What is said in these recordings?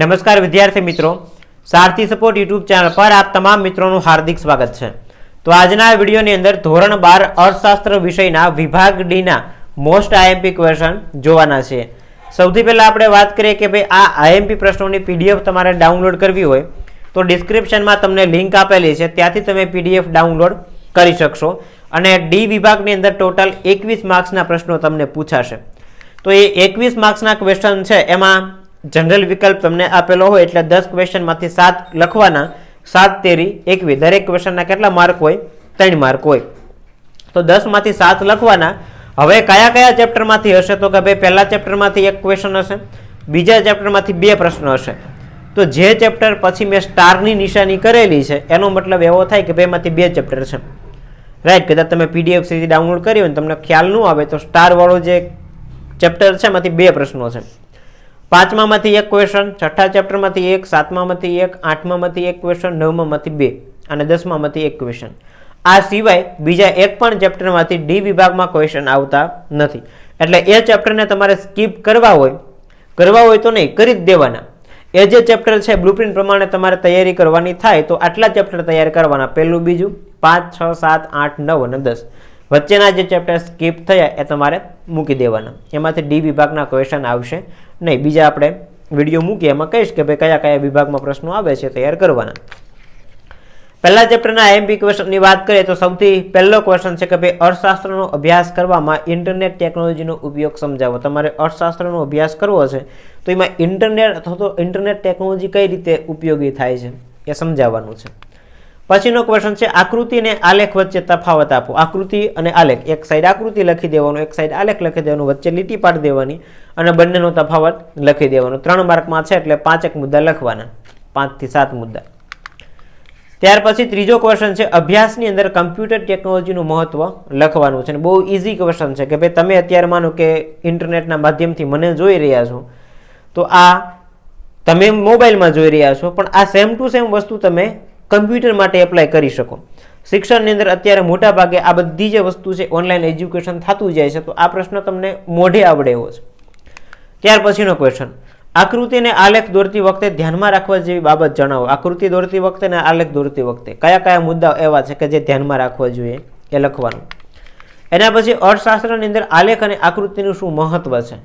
નમસ્કાર વિદ્યાર્થી મિત્રો. સારથી સપોર્ટ યુટ્યુબ ચેનલ પર આપ તમામ મિત્રોનું હાર્દિક સ્વાગત છે. તો આજના વિડીયોની અંદર ધોરણ બાર અર્થશાસ્ત્ર વિષયના વિભાગ ડીના મોસ્ટ આઈએમપી ક્વેશ્ચન જોવાના છે. સૌથી પહેલાં આપણે વાત કરીએ કે ભાઈ આ આઈએમપી પ્રશ્નોની પીડીએફ તમારે ડાઉનલોડ કરવી હોય, તો ડિસ્ક્રિપ્શનમાં તમને લિંક આપેલી છે, ત્યાંથી તમે પીડીએફ ડાઉનલોડ કરી શકશો અને ડી વિભાગની અંદર ટોટલ એકવીસ માર્ક્સના પ્રશ્નો તમને પૂછાશે. તો એ એકવીસ માર્ક્સના ક્વેશ્ચન છે, એમાં જનરલ વિકલ્પ તમને આપેલો હોય એટલે દસ ક્વેશ્ચનમાંથી સાત લખવાના, સાત તેરી એકવી. દરેક ક્વેશ્ચનના કેટલા માર્ક હોય? ત્રણ માર્ક હોય. તો દસમાંથી સાત લખવાના. હવે કયા કયા ચેપ્ટરમાંથી હશે? તો કે ભાઈ પહેલા ચેપ્ટરમાંથી એક ક્વેશ્ચન હશે, બીજા ચેપ્ટરમાંથી બે પ્રશ્ન હશે. તો જે ચેપ્ટર પછી મેં સ્ટારની નિશાની કરેલી છે, એનો મતલબ એવો થાય કે ભાઈ એમાંથી બે ચેપ્ટર છે. રાઈટ કદાચ તમે પીડીએફ સીધી ડાઉનલોડ કરી હોય તમને ખ્યાલ ન આવે તો સ્ટારવાળો જે ચેપ્ટર છે એમાંથી બે પ્રશ્નો છે. પાંચમામાંથી એક ક્વેશ્ચન છઠ્ઠા ચેપ્ટરમાંથી એક, સાતમામાંથી એક, આઠમામાંથી એક ક્વેશ્ચન નવમામાંથી બે અને દસમામાંથી એક ક્વેશ્ચન આ સિવાય બીજા એક પણ ચેપ્ટરમાંથી ડી વિભાગમાં ક્વેશ્ચન આવતા નથી. એટલે એ ચેપ્ટરને તમારે સ્કીપ કરવા હોય કરવા હોય તો નહીં, કરી જ દેવાના. એ જે ચેપ્ટર છે બ્લુપ્રિન્ટ પ્રમાણે તમારે તૈયારી કરવાની થાય તો આટલા ચેપ્ટર તૈયાર કરવાના. પહેલું બીજું, પાંચ, છ, સાત, આઠ, નવ અને દસ. વચ્ચેના જે ચેપ્ટર સ્કીપ થયા એ તમારે મૂકી દેવાના. એમાંથી ડી વિભાગના ક્વેશ્ચન આવશે. નહીં, બીજા આપણે વીડિયો મૂકીએ. એમાં કહીશ કે ભાઈ કયા કયા વિભાગમાં પ્રશ્નો આવે છે તૈયાર કરવાના. પહેલા ચેપ્ટરના એમપી ક્વેશ્ચનની વાત કરીએ તો સૌથી પહેલો ક્વેશ્ચન છે કે ભાઈ અર્થશાસ્ત્રનો અભ્યાસ કરવામાં ઇન્ટરનેટ ટેકનોલોજીનો ઉપયોગ સમજાવો. તમારે અર્થશાસ્ત્રનો અભ્યાસ કરવો છે, તો એમાં ઇન્ટરનેટ અથવા તો ઇન્ટરનેટ ટેકનોલોજી કઈ રીતે ઉપયોગી થાય છે એ સમજાવવાનું છે. પછીનો ક્વેશ્ચન છે, આકૃતિ અને આલેખ વચ્ચે તફાવત આપો. આકૃતિ અને આલેખ. એક સાઈડ આકૃતિ લખી દેવાનું, એક સાઈડ આલેખ લખી દેવાનું, વચ્ચે લીટી પાડી દેવાની અને બંનેનો તફાવત લખી દેવાનો. ત્રણ માર્કમાં છે એટલે પાંચેક મુદ્દા લખવાના. પાંચથી સાત મુદ્દા. ત્યાર પછી ત્રીજો ક્વેશ્ચન છે, અભ્યાસની અંદર કમ્પ્યુટર ટેકનોલોજીનું મહત્વ લખવાનું છે. અને બહુ ઇઝી ક્વેશ્ચન છે કે ભાઈ તમે અત્યારે માનો કે ઇન્ટરનેટના માધ્યમથી મને જોઈ રહ્યા છો, તો આ તમે મોબાઈલમાં જોઈ રહ્યા છો, પણ આ સેમ ટુ સેમ વસ્તુ તમે કમ્પ્યુટર માટે એપ્લાય કરી શકો. શિક્ષણની અંદર અત્યારે મોટા ભાગે આ બધી જે વસ્તુ છે ઓનલાઈન એજ્યુકેશન થતું જાય છે, તો આ પ્રશ્ન તમને મોઢે આવડે એવો છે. ત્યાર પછીનો ક્વેશ્ચન આકૃતિને આલેખ દોરતી વખતે ધ્યાનમાં રાખવા જેવી બાબત જણાવો. આકૃતિ દોરતી વખતે અને આલેખ દોરતી વખતે? કયા કયા મુદ્દાઓ એવા છે કે જે ધ્યાનમાં રાખવા જોઈએ? એ લખવાનું. એના પછી અર્થશાસ્ત્રની અંદર આલેખ અને આકૃતિનું શું મહત્વ છે?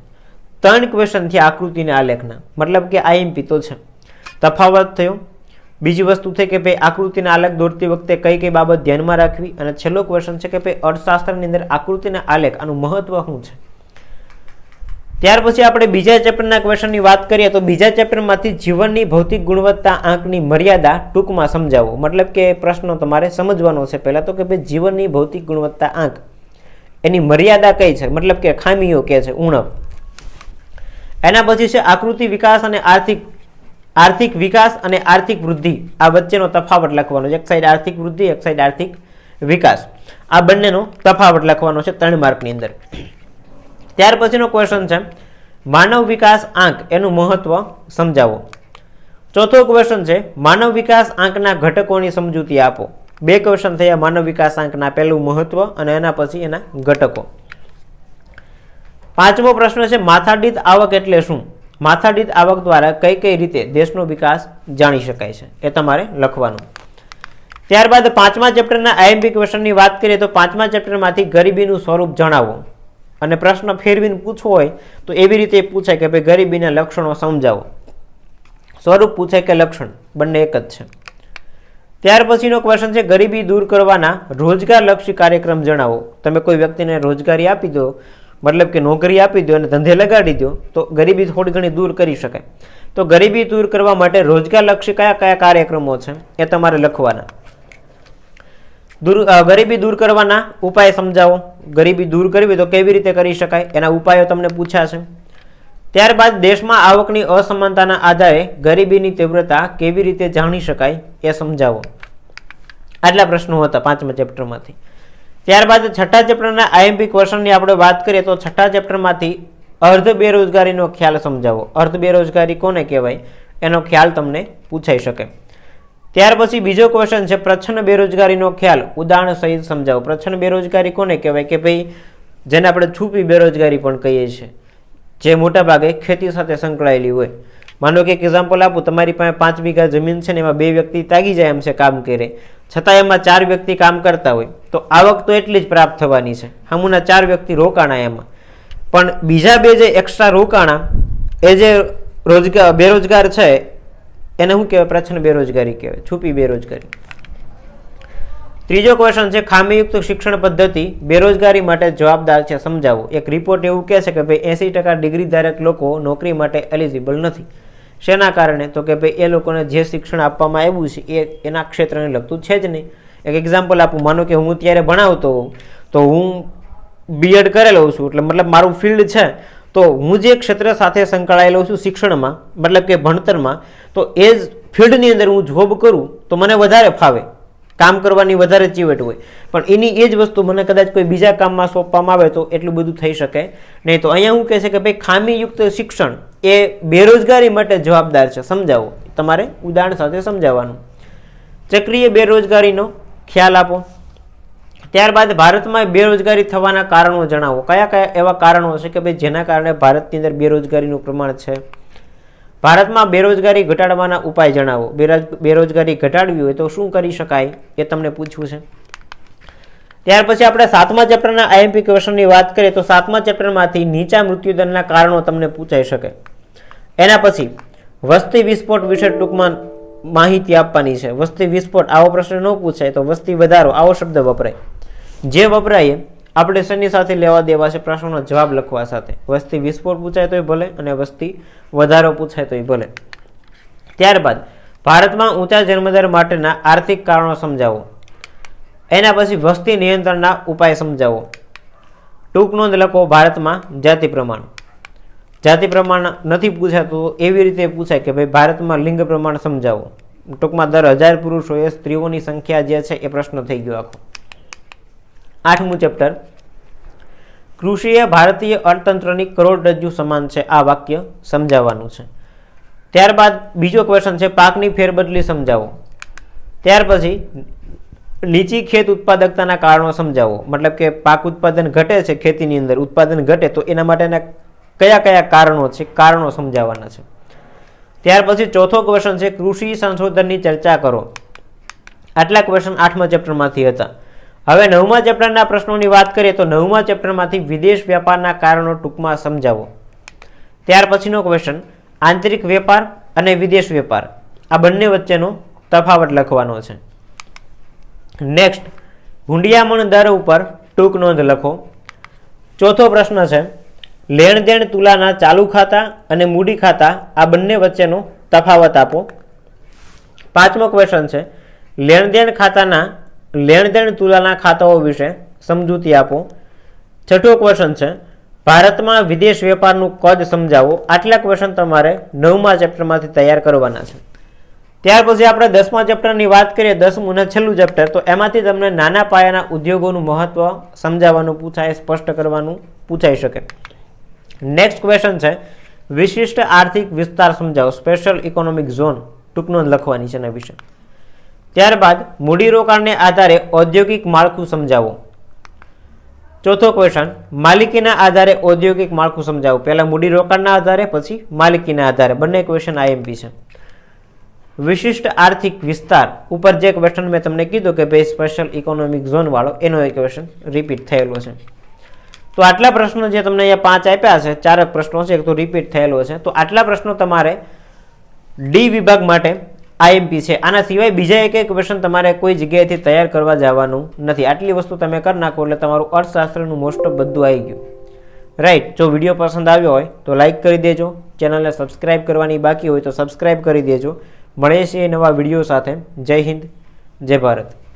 ત્રણ ક્વેશ્ચન આકૃતિને આકૃતિ આલેખના. મતલબ કે આઈએમપી તો છે. તફાવત થયો. બીજી વસ્તુ છે કે ભાઈ આકૃતિના આલેખ દોરતી વખતે કઈ કઈ બાબત ધ્યાનમાં રાખવી અને છેલ્લો ક્વેશ્ચન છે કે ભાઈ અર્થશાસ્ત્રની અંદર આકૃતિના આલેખ આનું મહત્વ શું છે? ત્યાર પછી આપણે બીજા ચેપ્ટરના ક્વેશ્ચનની વાત કરીએ તો બીજા ચેપ્ટરમાંથી જીવનની ભૌતિક ગુણવત્તા આંકની મર્યાદા ટૂંકમાં સમજાવો. મતલબ કે પ્રશ્નો તમારે સમજવાનો છે પહેલાં તો કે ભાઈ જીવનની ભૌતિક ગુણવત્તા આંક એની મર્યાદા કઈ છે? મતલબ કે ખામીઓ કે છે? ઉણપ. એના પછી છે આકૃતિ વિકાસ અને આર્થિક આર્થિક વિકાસ અને આર્થિક વૃદ્ધિ, આ વચ્ચેનો તફાવત લખવાનો છે. એક સાઈડ આર્થિક વૃદ્ધિ, એક સાઈડ આર્થિક વિકાસ. આ બંનેનો તફાવત લખવાનો છે ત્રણ માર્કની અંદર. ત્યાર પછીનો ક્વેશ્ચન છે, માનવ વિકાસ આંક એનું મહત્વ સમજાવો. ચોથો ક્વેશ્ચન છે, માનવ વિકાસ આંકના ઘટકોની સમજૂતી આપો. બે ક્વેશ્ચન થયા માનવ વિકાસ આંકના પહેલું મહત્વ અને એના પછી એના ઘટકો. પાંચમો પ્રશ્ન છે, માથાદીઠ આવક એટલે શું? માથાદીઠ આવક દ્વારા કઈ કઈ રીતે દેશનો વિકાસ જાણી શકાય છે એ તમારે લખવાનું. ત્યારબાદ પાંચમા ચેપ્ટરના આઈએમપી ક્વેશ્ચનની વાત કરીએ તો પાંચમા ચેપ્ટરમાંથી ગરીબીનું સ્વરૂપ જણાવો. અને પ્રશ્ન ફેરવીને પૂછવો હોય તો એવી રીતે પૂછાય કે ભાઈ ગરીબીના લક્ષણો સમજાવો. સ્વરૂપ પૂછાય કે લક્ષણ? બંને એક જ છે. ત્યાર પછીનો ક્વેશ્ચન છે, ગરીબી દૂર કરવાના રોજગારલક્ષી કાર્યક્રમ જણાવો. તમે કોઈ વ્યક્તિને રોજગારી આપી દો મતલબ કે નોકરી આપી દો અને ધંધે લગાડી દો, તો ગરીબી થોડી ઘણી દૂર કરી શકાય. તો ગરીબી દૂર કરવા માટે રોજગારલક્ષી કયા કયા કાર્યક્રમો છે, એ તમારે લખવાના. દૂર ગરીબી દૂર કરવાના ઉપાય સમજાવો. ગરીબી દૂર કરવી તો કેવી રીતે કરી શકાય, એના ઉપાયો તમને પૂછાશે. ત્યારબાદ દેશમાં આવકની અસમાનતાના આધારે ગરીબીની તીવ્રતા કેવી રીતે જાણી શકાય, એ સમજાવો. આટલા પ્રશ્નો હતા પાંચમા ચેપ્ટરમાંથી ત્યારબાદ છઠ્ઠા ચેપ્ટરના આઈએમપી ક્વેશ્ચનની આપણે વાત કરીએ તો છઠ્ઠા ચેપ્ટરમાંથી અર્ધ બેરોજગારીનો ખ્યાલ સમજાવો. અર્ધ બેરોજગારી કોને કહેવાય? એનો ખ્યાલ તમને પૂછાઈ શકે. ત્યાર પછી બીજો ક્વેશ્ચન છે પ્રચ્છન્ન બેરોજગારીનો ખ્યાલ ઉદાહરણ સહિત સમજાવો. પ્રચ્છન્ન બેરોજગારી કોને કહેવાય? કે ભાઈ, જેને આપણે છુપી બેરોજગારી પણ કહીએ છીએ. જે મોટાભાગે ખેતી સાથે સંકળાયેલી હોય. માનો કે એક્ઝામ્પલ આપું, તમારી પાસે પાંચ વીઘા જમીન છે ને એમાં બે વ્યક્તિ તાગી જાય એમ છે કામ કરે. છતાં એમાં ચાર વ્યક્તિ કામ કરતા હોય, તો આવક તો એટલી જ પ્રાપ્ત થવાની છે. હમુના ચાર વ્યક્તિ રોકાણા એમાં. પણ બીજા બે જે એક્સ્ટ્રા રોકાણા, એ જે રોજગાર બેરોજગાર છે, એને શું કહેવાય? પ્રચ્છન્ન બેરોજગારી કહેવાય. છુપી બેરોજગારી. ત્રીજો ક્વેશ્ચન છે, ખામીયુક્ત શિક્ષણ પદ્ધતિ બેરોજગારી માટે જવાબદાર છે. સમજાવો. એક રિપોર્ટ એવું કહે છે કે ભાઈ એંસી ટકા ડિગ્રી ધારક લોકો નોકરી માટે એલિજિબલ નથી. શેના કારણે? તો કે ભાઈ એ લોકોને જે શિક્ષણ આપવામાં આવ્યું છે, એ એના ક્ષેત્રને લગતું છે જ નહીં. એક એક્ઝામ્પલ આપું. માનો કે હું ત્યારે ભણાવતો હોઉં, તો હું બીએડ કરેલો છું, એટલે મતલબ મારું ફિલ્ડ છે. તો હું જે ક્ષેત્ર સાથે સંકળાયેલો છું શિક્ષણમાં, મતલબ કે ભણતરમાં, તો એ જ ફિલ્ડની અંદર હું જોબ કરું, તો મને વધારે ફાવે. કામ કરવાની વધારે ચીવટ હોય. પણ એની એ જ વસ્તુ મને કદાચ કોઈ બીજા કામમાં સોંપવામાં આવે તો એટલું બધું થઈ શકે. નહીં તો અહીંયા હું કહે છે કે ભાઈ, ખામીયુક્ત શિક્ષણ એ બેરોજગારી માટે જવાબદાર છે. સમજાવો. તમારે ઉદાહરણ સાથે સમજાવવાનું. ચક્રીય બેરોજગારીનો ખ્યાલ આપો. ત્યારબાદ ભારતમાં બેરોજગારી થવાના કારણો જણાવો. કયા કયા એવા કારણો છે કે ભાઈ, જેના કારણે ભારતની અંદર બેરોજગારીનું પ્રમાણ છે? ભારતમાં બેરોજગારી ઘટાડવાના ઉપાય જણાવો. બેરોજ- બેરોજગારી ઘટાડવી હોય તો શું કરી શકાય એ તમને પૂછવું છે. ત્યાર પછી આપણે સાતમા ચેપ્ટરના આઈએમપી ક્વેશ્ચનની વાત કરીએ તો સાતમા ચેપ્ટરમાંથી નીચા મૃત્યુદરના કારણો તમને પૂછાઈ શકે. એના પછી, વસ્તી વિસ્ફોટ વિશે ટૂંકમાં માહિતી આપવાની છે. વસ્તી વિસ્ફોટ આવો પ્રશ્ન ન પૂછાય તો વસ્તી વધારો, આવો શબ્દ વપરાય. જે વપરાય આપણે શેની સાથે લેવા દેવા છે પ્રશ્નોનો જવાબ લખવા સાથે. વસ્તી વિસ્ફોટ પૂછાય તોય ભલે અને વસ્તી વધારો પૂછાય તોય ભલે. ત્યારબાદ, ભારતમાં ઊંચા જન્મદર માટેના આર્થિક કારણો સમજાવો. એના પછી વસ્તી નિયંત્રણના ઉપાય સમજાવો. ટૂંક નોંધ લખો, ભારતમાં જાતિ પ્રમાણ. જાતિ પ્રમાણ નથી પૂછાતું, એવી રીતે પૂછાય કે ભાઈ ભારતમાં લિંગ પ્રમાણ સમજાવો. ટૂંકમાં દર હજાર પુરુષોએ સ્ત્રીઓની સંખ્યા જે છે એ પ્રશ્ન થઈ ગયો આખો. આઠમું ચેપ્ટર. કૃષિ એ ભારતીય અર્થતંત્રની કરોડરજ્જુ સમાન છે. આ વાક્ય સમજાવવાનું છે. ત્યારબાદ બીજો ક્વેશ્ચન છે, પાકની ફેરબદલી સમજાવો. ત્યાર પછી નીચી ખેત ઉત્પાદકતાના કારણો સમજાવો. મતલબ કે પાક ઉત્પાદન ઘટે છે ખેતીની અંદર, ઉત્પાદન ઘટે, તો એના માટેના કયા કયા કારણો છે, કારણો સમજાવવાના છે. ત્યાર પછી ચોથો ક્વેશ્ચન છે, કૃષિ સંશોધનની ચર્ચા કરો. આટલા ક્વેશ્ચન આઠમા ચેપ્ટરમાંથી હતા. હવે નવમા ચેપ્ટરના પ્રશ્નોની વાત કરીએ તો નવમા ચેપ્ટરમાંથી વિદેશ વ્યાપારના કારણો ટૂંકમાં સમજાવો. ત્યાર પછીનો ક્વેશ્ચન આંતરિક વેપાર અને વિદેશ વેપાર. આ બંને વચ્ચેનો તફાવત લખવાનો છે. નેક્સ્ટ હુંડિયામણ દર ઉપર ટૂંક નોંધ લખો. ચોથો પ્રશ્ન છે લેણ દેણ તુલાના ચાલુ ખાતા અને મૂડી ખાતા આ બંને વચ્ચેનો તફાવત આપો. પાંચમો ક્વેશ્ચન છે લેણ દેણ ખાતાના લેણ દેણ તુલાના ખાતાઓ વિશે સમજૂતી આપો. છઠ્ઠો ક્વેશ્ચન છે, ભારતમાં વિદેશ વેપારનું કદ સમજાવો. આટલા ક્વેશ્ચન તમારે નવમા ચેપ્ટરમાંથી તૈયાર કરવાના છે. ત્યાર પછી આપણે દસમા ચેપ્ટરની વાત કરીએ, દસમું છેલ્લું ચેપ્ટર તો એમાંથી તમને નાના પાયાના ઉદ્યોગોનું મહત્વ સમજાવવાનું પૂછાય, સ્પષ્ટ કરવાનું પૂછાઈ શકે. નેક્સ્ટ ક્વેશ્ચન છે, વિશિષ્ટ આર્થિક વિસ્તાર સમજાવો. સ્પેશિયલ ઇકોનોમિક ઝોન ટૂંકનો લખવાની છે એના વિશે. ત્યારબાદ મૂડીરોકાણને આધારે ઔદ્યોગિક માળખું સમજાવો. ચોથો ક્વેશ્ચન માલિકીના આધારે ઔદ્યોગિક માળખું સમજાવો. પહેલાં મૂડીરોકાણના આધારે, પછી માલિકીના આધારે. બંને ક્વેશ્ચન આઈએમપી છે. વિશિષ્ટ આર્થિક વિસ્તાર ઉપર જે ક્વેશ્ચન મેં તમને કીધું કે ભાઈ સ્પેશિયલ ઇકોનોમિક ઝોન વાળો, એનો એક ક્વેશ્ચન રિપીટ થયેલો છે. તો આટલા પ્રશ્નો જે તમને અહીંયા પાંચ આપ્યા છે, ચારક પ્રશ્નો છે, એક તો રિપીટ થયેલો છે. તો આટલા પ્રશ્નો તમારે ડી વિભાગ માટે આઈએમપી છે. આના સિવાય બીજા એક એક ક્વેશ્ચન તમારે કોઈ જગ્યાએથી તૈયાર કરવા જવાનું નથી. આટલી વસ્તુ તમે કરી નાખો એટલે તમારું અર્થશાસ્ત્રનું મોસ્ટ ઓફ બધું આવી ગયું. રાઈટ જો વીડિયો પસંદ આવ્યો હોય તો લાઈક કરી દેજો. ચેનલને સબસ્ક્રાઇબ કરવાની બાકી હોય તો સબસ્ક્રાઇબ કરી દેજો. મળીએ છીએ નવા વીડિયો સાથે. જય હિન્દ, જય ભારત.